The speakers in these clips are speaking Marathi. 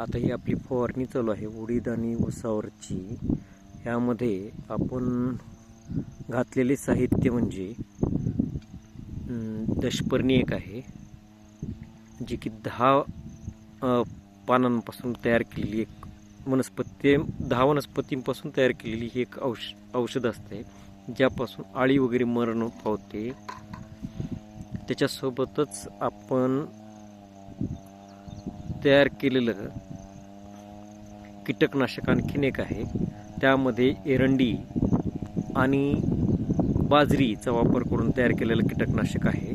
आता ही आपली फवारणी चालू आहे उडीद आणि उसावरची यामध्ये आपण घातलेले साहित्य म्हणजे दशपर्णी एक आहे जी की दहा पानांपासून तयार केलेली एक वनस्पती दहा वनस्पतींपासून तयार केलेली ही एक औष औषध असते ज्यापासून आळी वगैरे मरण पावते त्याच्यासोबतच आपण तयार केलेलं कीटकनाशक आणखीन एक आहे. त्यामध्ये एरंडी आणि बाजरीचा वापर करून तयार केलेलं कीटकनाशक आहे.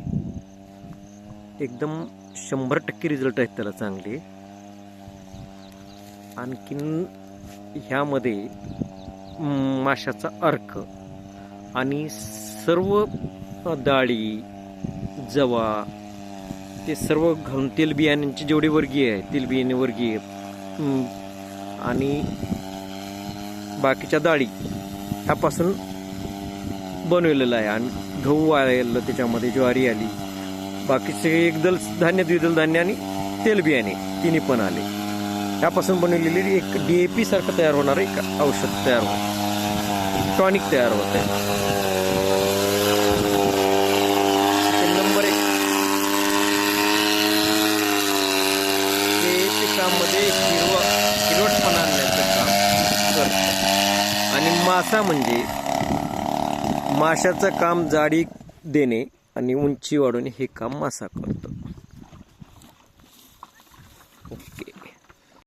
एकदम शंभर टक्के रिझल्ट आहेत त्याला चांगले. आणखीन ह्यामध्ये माशाचा अर्क आणि सर्व डाळी जवा ते सर्व घालून तेलबियांची जेवढे वर्गीय आहे तेलबियाणे वर्गीय. आणि बाकीच्या डाळी ह्यापासून बनवलेलं आहे आणि गहू आलेलं त्याच्यामध्ये ज्वारी आली. बाकीचे एकदल धान्य द्विदल धान्य आणि तेलबियाणे तिन्ही पण आले. ह्यापासून बनवलेली एक डी ए पी सारखं तयार होणार एक औषध तयार होतं टॉनिक तयार होत आहे ते नंबर एक ते पिकामध्ये हिरवा हिरवटपणा आणण्याचं काम करतं. आणि मासा म्हणजे माशाचं काम जाडी देणे आणि उंची वाढवणे हे काम मासा करतो. ओके.